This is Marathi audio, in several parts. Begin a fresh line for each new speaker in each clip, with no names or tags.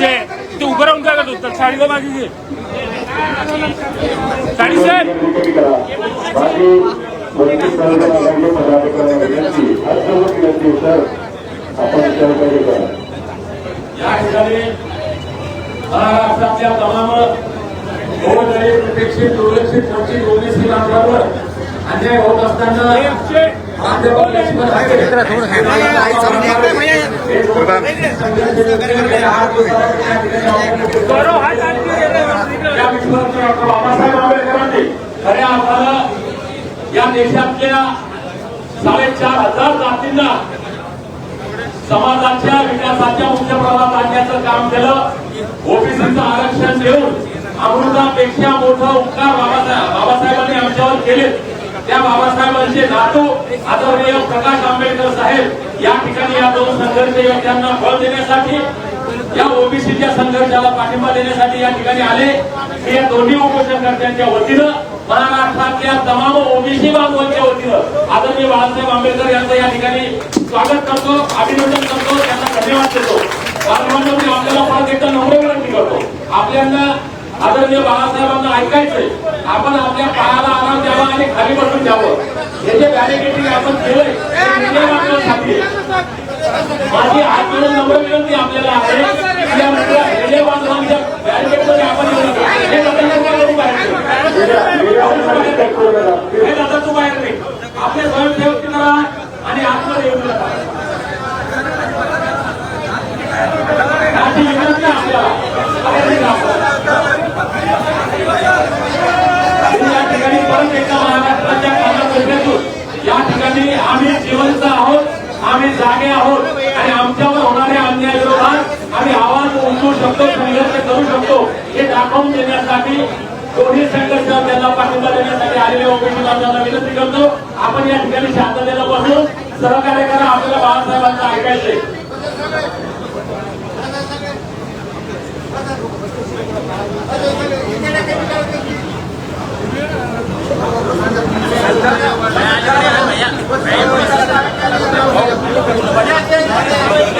ते उभं राहून काय करतो तर साडीला मागे घे साडी
महाराष्ट्रातल्या तमाम दुर्लक्षित वंचित बांधवांवर अन्याय होत असताना बाबासाहेब आंबेडकरांनी खऱ्या अर्थानं या देशातल्या साडेचार हजार जातींना समाजाच्या विकासाच्या मुख्य प्रवाहात आणण्याचं काम केलं ओबीसीचं आरक्षण देऊन अमृतापेक्षा मोठा उपकार बाबासाहेब बाबासाहेबांनी आमच्यावर केले त्या बाबासाहेबांचे नातू आदरणीय प्रकाश आंबेडकर साहेब या ठिकाणी या दोन संघर्ष योद्ध्यांना बळ देण्यासाठी या ओबीसीच्या संघर्षाला पाठिंबा देण्यासाठी या ठिकाणी आले. मी या दोन्ही उपोषणकर्त्यांच्या वतीनं महाराष्ट्रातल्या तमाम ओबीसी बांधवांच्या वतीनं आदरणीय बाळासाहेब आंबेडकर यांचं या ठिकाणी स्वागत करतो अभिनंदन करतो त्यांना धन्यवाद देतो. बालमान्य आपल्याला परत एकदा नम्र विनंती करतो. आपल्याला आदरणीय बाळासाहेबांना ऐकायचंय. आपण आपल्या पायाला आराम द्यावा आणि खाली बसून द्यावं हे जे बॅरिकेटिंग आपण केलंय माझी हात जोडून नम्र विनंती आपल्याला आहे की या मुद्दा रेल्वे बांधवांच्या बॅरिकेडमध्ये आपण येऊ नका. हे दादा नका करू बाहेर. हे दादा तू बाहेर नाही आपले स्वयंसेवक करा आणि आतमध्ये येऊ नका अशी विनंती आहे आपल्याला बाहेर निघा आपण. मी या ठिकाणी परत एकदा महाराष्ट्राच्या कानाकोपऱ्यातून या ठिकाणी आम्ही जिवंत आहोत आम्ही जागे आहोत आणि आमच्यावर होणाऱ्या अन्यायाविरोधात आम्ही आवाज उचलू शकतो संघर्ष करू शकतो हे दाखवून देण्यासाठी दोन्ही संघर्ष त्यांना पाठिंबा देण्यासाठी आलेल्या ओबीसी विनंती करतो आपण या ठिकाणी शांततेला बसून सहकार्य करा आपल्याला बाळासाहेबांचं ऐकायचंय तुझा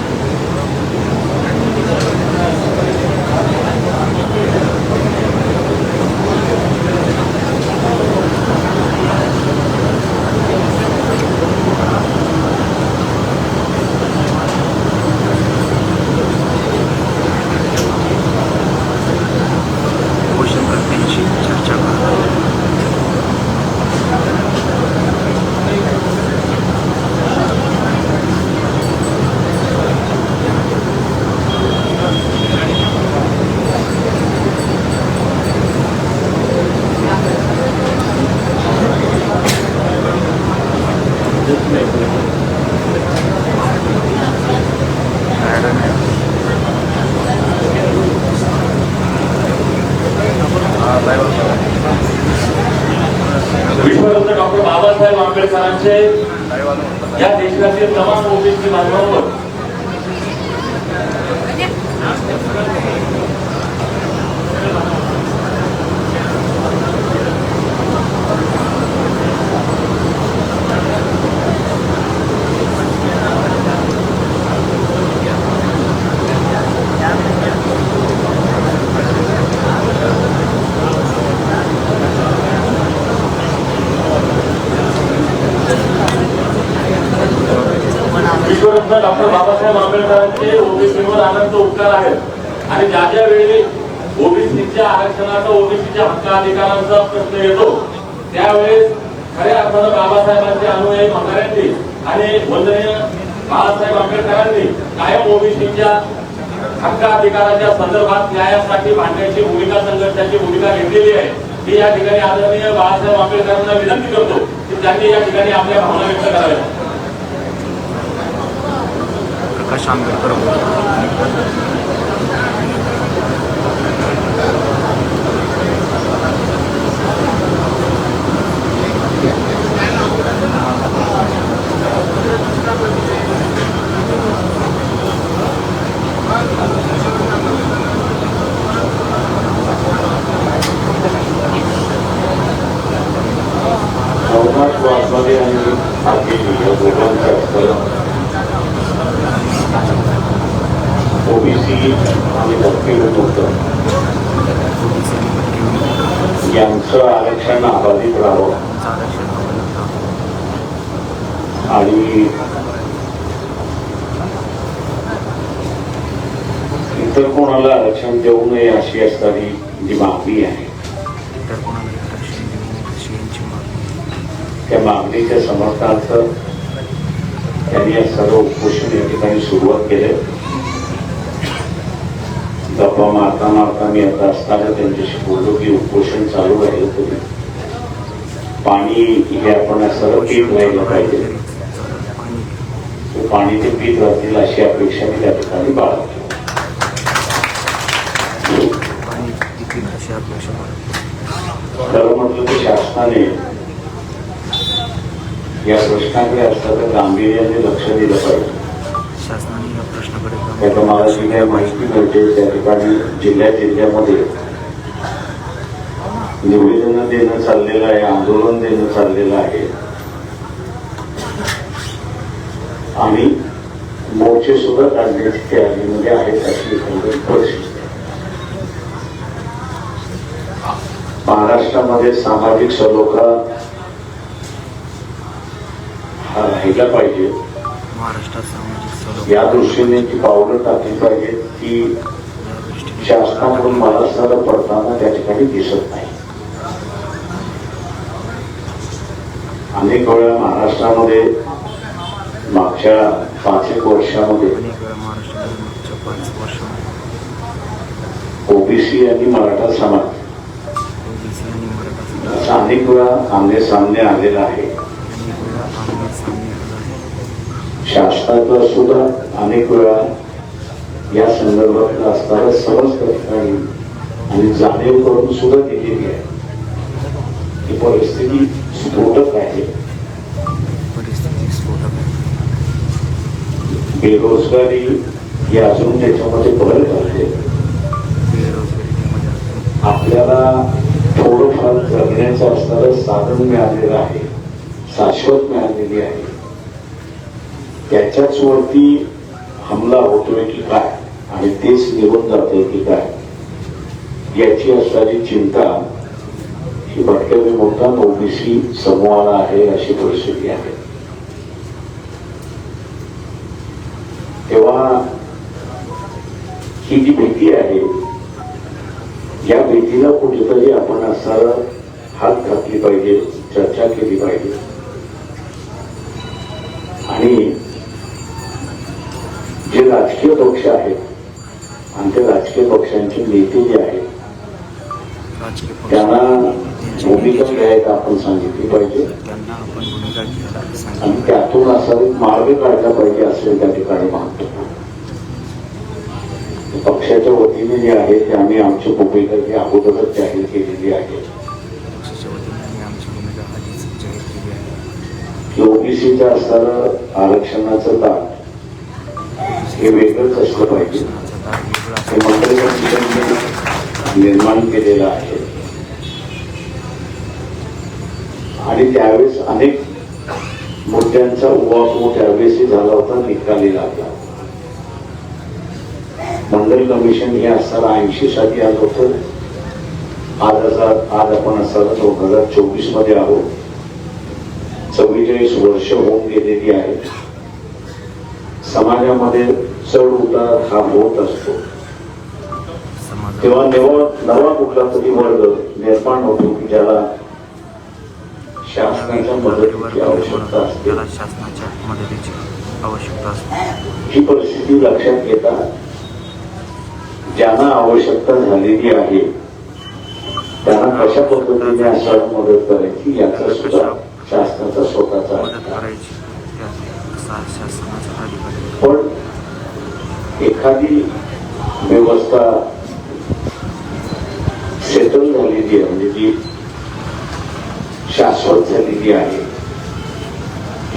बाबासाहेब आंबेडकरांचे या देशातील तमाम ओबीसी बांधवांवर बाबासाहेब आंबेडकरांचे ओबीसीवर अनंत उपकार आहेत. आणि ज्या ज्या वेळी ओबीसीच्या आरक्षणाचा ओबीसीच्या हक्क अधिकारांचा प्रश्न येतो त्यावेळेस खऱ्या अर्थानं बाबासाहेबांचे अनुयायी म्हाताऱ्यांनी आणि वंदनीय बाळासाहेब आंबेडकरांनी कायम ओबीसीच्या हक्क अधिकाराच्या संदर्भात न्यायासाठी भांडण्याची भूमिका संघर्षाची भूमिका घेतलेली आहे. मी या ठिकाणी आदरणीय बाळासाहेब आंबेडकरांना विनंती करतो की त्यांनी या ठिकाणी आपल्या भावना व्यक्त कराव्या
प्रकाश आंबेडकर
केलं होतं
ओबीसी आणि भटके विमुक्त
यांचं आरक्षण अबाधित राहावं
आरक्षण अवलंबून
आणि इतर कोणाला आरक्षण देऊ नये अशी असणारी जी मागणी आहे त्या मागणीच्या समर्थनार्थ त्यांनी या सर्व उपोषण या ठिकाणी सुरुवात केले. गप्पा मारता मारता मी आता असताना त्यांच्याशी बोललो की उपोषण चालू राहिलं तरी पाणी हे आपण सर्व पीत राहिलं पाहिजे.
पाणी
ते पीत राहतील अशी अपेक्षा मी त्या ठिकाणी बाळगतो. खरं म्हटलं तर शासनाने या प्रश्नाकडे असताना गांभीर्याने लक्ष दिलं पाहिजे.
शासनाने या प्रश्नाकडे
त्याचं मला जी काही माहिती मिळते त्या ठिकाणी जिल्ह्या जिल्ह्यामध्ये निवेदन देणं चाललेलं आहे आंदोलन देणं चाललेलं आहे. आणि मोर्चे सुद्धा काढण्याची तयारीमध्ये आहेत अशी एकंदरीत परिस्थिती. महाराष्ट्रामध्ये सामाजिक सलोखा हा राहिला पाहिजे. या दृष्टीने जी पावलं टाकली पाहिजेत ती शासनाकडून सर पडताना त्या ठिकाणी दिसत नाही. अनेक वेळा महाराष्ट्रामध्ये मागच्या पाच एक वर्षामध्ये. ओबीसी आणि मराठा समाज. असा अनेक वेळा आमने सामने आलेला आहे. शासनाचा सुद्धा अनेक वेळा या संदर्भात असणारा समज त्या ठिकाणी आणि जाणीव करून सुद्धा दिलेली आहे. ही परिस्थिती स्फोटक आहे. बेरोजगारी ही अजून त्याच्यामध्ये भर घालते आपल्याला थोडंफार जगण्याचं असणारं साधन मिळालेलं आहे शाश्वत मिळालेली आहे. त्याच्याच वरती हमला होतोय की काय? आणि तेच निघून जातंय की काय? याची असणारी चिंता ही भटक्यावी मोठा ओबीसी समूहाला आहे अशी परिस्थिती आहे तेव्हा ही जी भीती आहे या भीतीला कुठेतरी आपण असणारा हात घातली पाहिजे चर्चा केली पाहिजे. आणि जे राजकीय पक्ष आहेत आणि त्या राजकीय पक्षांचे नेते जे आहेत त्यांना भूमिका घ्यायला आपण सांगितली पाहिजे. आणि त्यातून असा मार्ग काढला पाहिजे असे त्या ठिकाणी मागतो. पक्षाच्या वतीने जे आहे ते आम्ही आमची भूमिका जी अगोदरच जाहीर केलेली आहे.
पक्षाच्या
ओबीसीचं असणारं आरक्षणाचं दाब हे वेगळंच असलं पाहिजे.
आरक्षणाचा
हे निर्माण केलेलं आहे. आणि त्यावेळेस अनेक मुद्द्यांचा उहापोह त्यावेळेसही झाला होता निकाली लागला मंडल कमिशन हे असताना ऐंशी साली आलं होतं. आज हजार आज आपण असताना दोन हजार चोवीसमध्ये आहोत. चव्वेचाळीस वर्ष होऊन गेलेली आहेत समाजामध्ये चढ उतार हा होत असतो. तेव्हा नवा नवा कुठला तरी वर्ग निर्माण होतो की ज्याला शासनाच्या मदतीची आवश्यकता असते.
त्याला शासनाच्या मदतीची आवश्यकता असते.
ही परिस्थिती लक्षात घेता ज्यांना आवश्यकता झालेली आहे त्यांना कशा पद्धतीने असं मदत करायची याचा सुद्धा शासनाचा स्वतःचा. पण एखादी व्यवस्था सेटल झालेली आहे म्हणजे जी शाश्वत झालेली आहे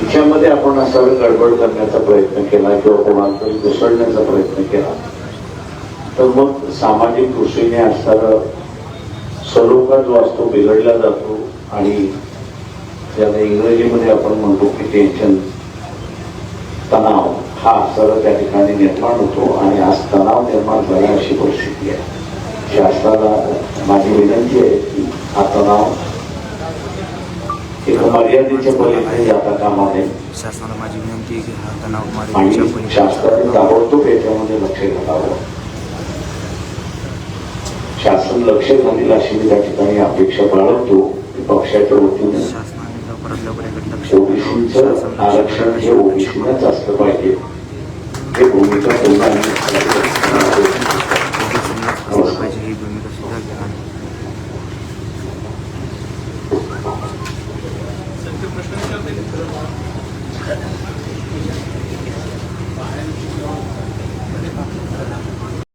तिच्यामध्ये आपण असा गडबड करण्याचा प्रयत्न केला किंवा कोणाला तरी घुसळण्याचा प्रयत्न केला तर मग सामाजिक दृष्टीने असणारा सलोखा जो असतो बिघडला जातो आणि ज्याला इंग्रजीमध्ये आपण म्हणतो की टेन्शन तणाव. हा सर्व त्या ठिकाणी निर्माण होतो आणि आज तणाव निर्माण झाला अशी परिस्थिती आहे. शासनाला माझी विनंती आहे की हा तणाव एका मर्यादेच्या पलीकडे जाता कामा नये.
शासनाला माझी विनंती आहे की हा तणाव
आणि शासनाने ताबडतोब याच्यामध्ये लक्ष घालावं. शासन लक्ष घालील अशी मी त्या ठिकाणी अपेक्षा बाळगतो पक्षाच्या वतीने आरक्षण हे ओबीसीनंच असलं पाहिजे हे भूमिका पुन्हा Thank.